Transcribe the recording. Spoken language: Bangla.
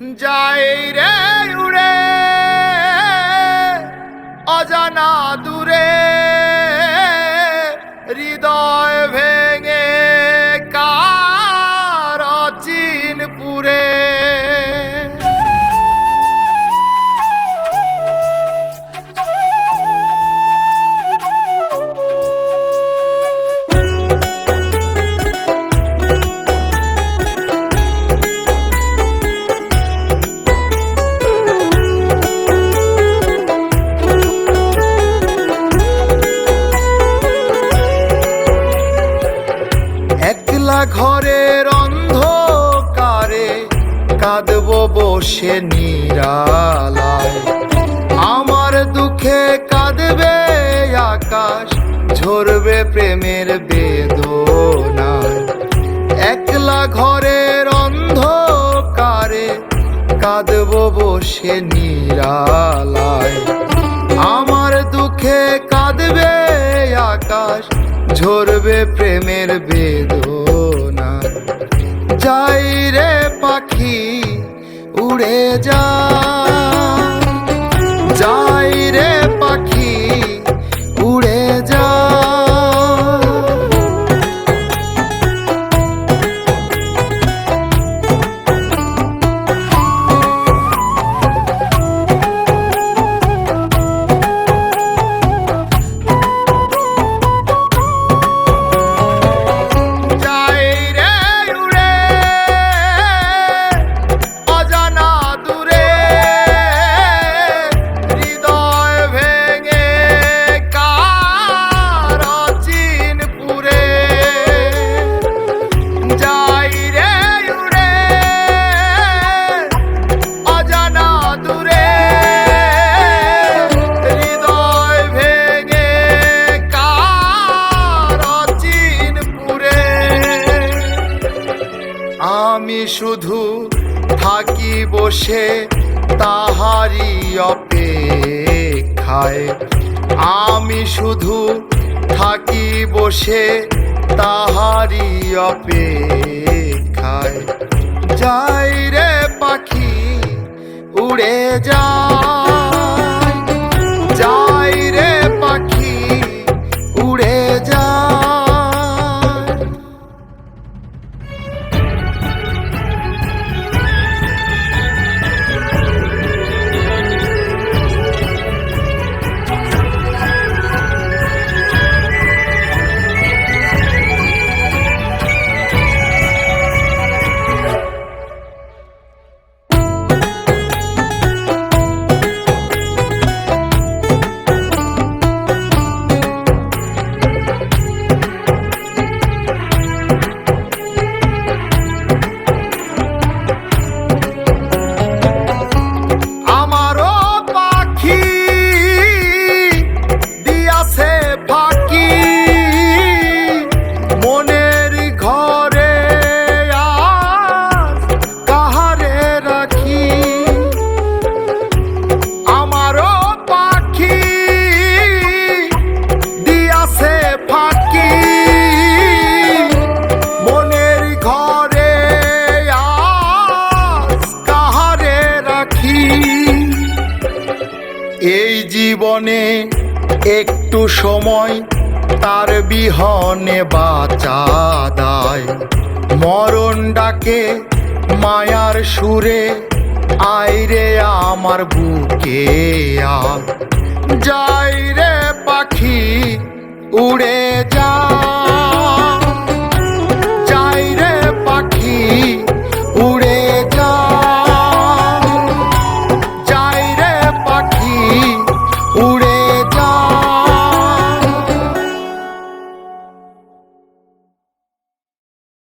যাই রে উড়ে অজানা দূরে হৃদয় ভেঙে ঘরের অন্ধকারে কাঁদব বসে নিরালায়। আমার দুঃখে কাঁদবে আকাশ, ঝরবে প্রেমের বেদনায়। একলা ঘরের অন্ধকারে কাঁদব বসে নিরালায়। আমার দুঃখে কাঁদবে আকাশ ঝরবে প্রেমের বেদনা। যাই রে পাখি উড়ে যা। যাই রে আমি শুধু থাকি বসে তাহারি অপেক্ষায়। আমি শুধু থাকি বসে তাহারি অপেক্ষায়। যাই রে পাখি, উড়ে যায় যাই রে পাখি, উড়ে যায় জীবনে একটু সময় তার বিহনে বাঁচা দায়। মরণ ডাকে মায়ার সুরে আইরে আমার বুকে যাই রে পাখি, উড়ে